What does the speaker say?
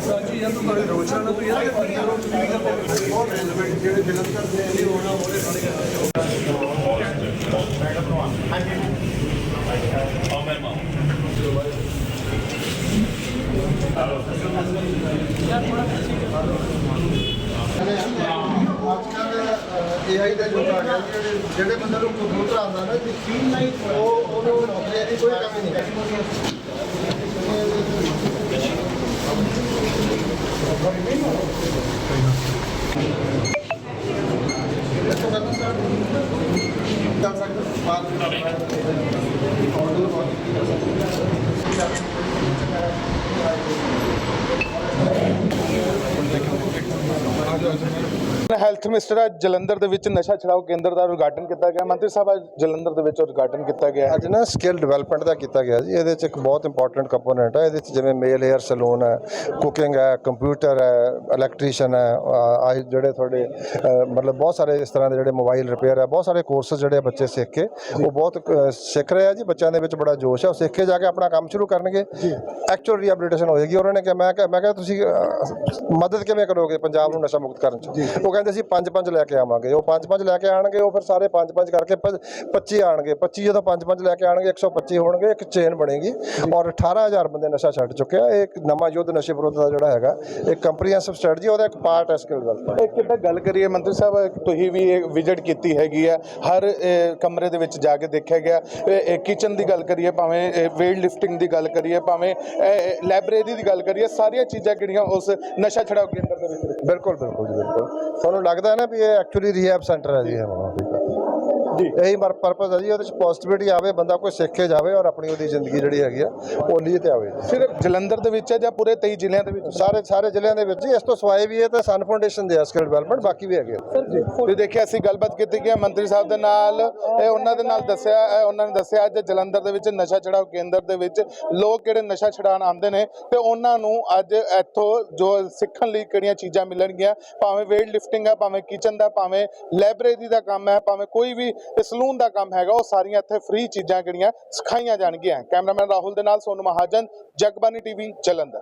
ਸਾਜੀ ਜਾਂ ਤੁਹਾਡੇ ਰੋਚਨਾ ਤੋਂ ਯਾਰ ਇਹ ਪੰਜ ਰੋਚ ਵੀ ਕਰਦੇ ਨੇ ਬਹੁਤ ਰੈਲੇਵੈਂਟ ਜਿਹੜੇ ਫਿਲਮ ਕਰਦੇ ਨੇ ਉਹਨਾਂ ਉਹਦੇ ਸਾਡੇ ਮੈਡਮ ਨੂੰ ਹਾਂਜੀ ਆ ਮੈਮ ਏਆਈ ਦਾ ਯੁੱਗ ਆ ਗਿਆ ਜਿਹੜੇ ਜਿਹੜੇ ਬੰਦੇ ਨੂੰ ਕੰਪਿਊਟਰ ਆਉਂਦਾ ਨਾ ਜੀ ਉਹ ਉਹਨੂੰ ਨੌਕਰੀ ਦੀ ਕੋਈ ਕਮੀ ਨਹੀਂ ਹੈ ਕਰ ਸਕਦੇ ਬਾਤ ਹੈਲਥ ਮਿਨਿਸਟਰ ਅੱਜ ਜਲੰਧਰ ਦੇ ਵਿੱਚ ਨਸ਼ਾ ਛਡਾਓ ਕੇਂਦਰ ਦਾ ਉਦਘਾਟਨ ਕੀਤਾ ਗਿਆ। ਮੰਤਰੀ ਸਾਹਿਬ ਅੱਜ ਜਲੰਧਰ ਦੇ ਵਿੱਚ ਉਦਘਾਟਨ ਕੀਤਾ ਗਿਆ ਅੱਜ ਨਾ ਸਕਿੱਲ ਡਿਵੈਲਪਮੈਂਟ ਦਾ ਕੀਤਾ ਗਿਆ ਜੀ। ਇਹਦੇ ਚ ਇੱਕ ਬਹੁਤ ਇੰਪੋਰਟੈਂਟ ਕੰਪੋਨੈਂਟ ਹੈ ਇਹਦੇ ਚ ਜਿਵੇਂ ਮੇਲ ਹੇਅਰ ਸਲੂਨ ਹੈ ਕੁਕਿੰਗ ਹੈ ਕੰਪਿਊਟਰ ਹੈ ਇਲੈਕਟ੍ਰੀਸ਼ੀਅਨ ਹੈ ਆ ਜਿਹੜੇ ਤੁਹਾਡੇ ਮਤਲਬ ਬਹੁਤ ਸਾਰੇ ਇਸ ਤਰ੍ਹਾਂ ਦੇ ਜਿਹੜੇ ਮੋਬਾਈਲ ਰਿਪੇਅਰ ਹੈ ਬਹੁਤ ਸਾਰੇ ਕੋਰਸਸ ਜਿਹੜੇ ਬੱਚੇ ਸਿੱਖ ਕੇ ਉਹ ਬਹੁਤ ਸਿੱਖ ਰਹੇ ਆ ਜੀ। ਬੱਚਿਆਂ ਦੇ ਵਿੱਚ ਬੜਾ ਜੋਸ਼ ਹੈ। ਉਹ ਸਿੱਖ ਕੇ ਜਾ ਕੇ ਆਪਣਾ ਕੰਮ ਸ਼ੁਰੂ ਕਰਨਗੇ। ਐਕਚੁਅਲ ਰੀਹੈਬਿਲਿਟੇਸ਼ਨ ਹੋਏਗੀ। ਉਹਨਾਂ ਨੇ ਕਿਹਾ ਮੈਂ ਕਿਹਾ ਮੈਂ ਕਿਹਾ ਤੁਸੀਂ ਮਦਦ ਕਿਵੇਂ ਕਰੋਗੇ ਪੰਜਾਬ ਨੂੰ ਨਸ਼ਾ ਮੁਕਤ ਕਰਨ ਚ? ਉਹ ਕਹਿੰਦੇ ਸੀ ਪੰਜ ਪੰਜ ਲੈ ਕੇ ਆਵਾਂਗੇ। ਉਹ ਪੰਜ ਪੰਜ ਲੈ ਕੇ ਆਣਗੇ ਉਹ ਫਿਰ ਸਾਰੇ ਪੰਜ ਪੰਜ ਕਰਕੇ ਪ- 25 ਆਣਗੇ। 25 ਜਦੋਂ ਪੰਜ ਪੰਜ ਲੈ ਕੇ ਆਣਗੇ 125 ਹੋਣਗੇ ਇੱਕ ਚੇਨ ਬਣੇਗੀ। ਔਰ 18000 ਬੰਦੇ ਨਸ਼ਾ ਛੱਡ ਚੁੱਕੇ ਆ। ਇਹ ਇੱਕ ਨਵਾਂ ਯੁੱਧ ਨਸ਼ੇ ਵਿਰੁੱਧ ਦਾ ਜਿਹੜਾ ਹੈਗਾ ਇੱਕ ਕੰਪਰੀਹੈਂਸਿਵ ਸਟ੍ਰੈਟਜੀ ਉਹਦਾ ਇੱਕ ਪਾਰਟ ਹੈ ਸਕਿੱਲ ਡਿਵੈਲਪਮੈਂਟ ਇਹ ਕਿੱਦਾਂ ਗੱਲ ਕਰੀਏ ਮੰਤਰੀ ਸਾਹਿਬ ਤੁਸੀਂ ਵੀ ਇਹ ਵਿਜ਼ਿਟ ਕੀਤੀ ਹੈਗੀ ਹੈ। ਹਰ ਕਮਰੇ ਦੇ ਵਿੱਚ ਜਾ ਕੇ ਦੇਖਿਆ ਗਿਆ। ਕਿਚਨ ਦੀ ਗੱਲ ਕਰੀਏ ਭਾਵੇਂ ਵੇਟ ਲਿਫਟਿੰਗ ਦੀ ਗੱਲ ਕਰੀਏ ਭਾਵੇਂ ਲਾਇਬ੍ਰੇਰੀ ਦੀ ਗੱਲ ਕਰੀਏ ਸਾਰੀਆਂ ਚੀਜ਼ਾਂ ਕਿਹੜੀਆਂ ਉਸ ਨਸ਼ਾ ਛਡਾਓ ਕੇਂਦਰ ਦੇ ਵਿੱਚ ਬਿਲਕੁਲ ਬਿਲਕੁਲ ਜੀ ਬਿਲਕੁਲ। ਲੱਗਦਾ ਹੈ ਨਾ ਵੀ ਇਹ ਐਕਚੁਅਲੀ ਰੀਹੈਬ ਸੈਂਟਰ ਹੈ ਜੀ ਇਹ ਵਹਾਂ ਜੀ ਇਹੀ ਮਰ ਪਰਪਸ ਹੈ ਜੀ ਉਹਦੇ ਚ ਪੋਜ਼ਿਟਿਵਿਟੀ ਆਵੇ ਬੰਦਾ ਕੋਈ ਸਿੱਖ ਕੇ ਜਾਵੇ ਔਰ ਆਪਣੀ ਉਹਦੀ ਜ਼ਿੰਦਗੀ ਜਿਹੜੀ ਹੈਗੀ ਆ ਉਹ ਲਈ ਤੇ ਆਵੇ। ਸਿਰਫ ਜਲੰਧਰ ਦੇ ਵਿੱਚ ਹੈ ਜਾਂ ਪੂਰੇ 23 ਜ਼ਿਲ੍ਹਿਆਂ ਦੇ ਵਿੱਚ? ਸਾਰੇ ਸਾਰੇ ਜ਼ਿਲ੍ਹਿਆਂ ਦੇ ਵਿੱਚ ਜੀ ਇਸ ਤੋਂ ਸਿਵਾਏ ਵੀ ਇਹ ਤਾਂ ਸਨ ਫਾਊਂਡੇਸ਼ਨ ਦੇ ਸਕਿੱਲ ਡਿਵੈਲਪਮੈਂਟ ਬਾਕੀ ਵੀ ਹੈਗੇ। ਤੁਸੀਂ ਦੇਖਿਆ ਅਸੀਂ ਗੱਲਬਾਤ ਕੀਤੀ ਕਿ ਮੰਤਰੀ ਸਾਹਿਬ ਦੇ ਨਾਲ ਇਹ ਉਹਨਾਂ ਦੇ ਨਾਲ ਦੱਸਿਆ ਉਹਨਾਂ ਨੇ ਦੱਸਿਆ ਅੱਜ ਜਲੰਧਰ ਦੇ ਵਿੱਚ ਨਸ਼ਾ ਛਡਾਓ ਕੇਂਦਰ ਦੇ ਵਿੱਚ ਲੋਕ ਕਿਹੜੇ ਨਸ਼ਾ ਛਡਾਉਣ ਆਉਂਦੇ ਨੇ ਤੇ ਉਹਨਾਂ ਨੂੰ ਅੱਜ ਇੱਥੋਂ ਜੋ ਸਿੱਖਣ ਲਈ ਕਿਹੜੀਆਂ ਚੀਜ਼ਾਂ ਮਿਲਣਗੀਆਂ ਭਾਵੇਂ ਵੇਟ ਲਿਫਟਿੰਗ ਹੈ ਭਾਵੇਂ ਕਿਚਨ ਦਾ ਭਾਵੇਂ ਲਾਇਬ੍ਰੇਰੀ ਦਾ ਕੰਮ ਹੈ ਭਾਵੇਂ ਕੋਈ ਵੀ ਸਲੂਨ ਦਾ ਕੰਮ ਹੈਗਾ, ਉਹ ਸਾਰੀਆਂ ਇੱਥੇ ਫ੍ਰੀ ਚੀਜ਼ਾਂ ਜਿਹੜੀਆਂ ਸਿਖਾਈਆਂ ਜਾਣਗੀਆਂ। ਕੈਮਰਾਮੈਨ ਰਾਹੁਲ ਦੇ ਨਾਲ, ਸੋਨੂ ਮਹਾਜਨ, ਜਗਬਾਨੀ ਟੀਵੀ, ਜਲੰਧਰ।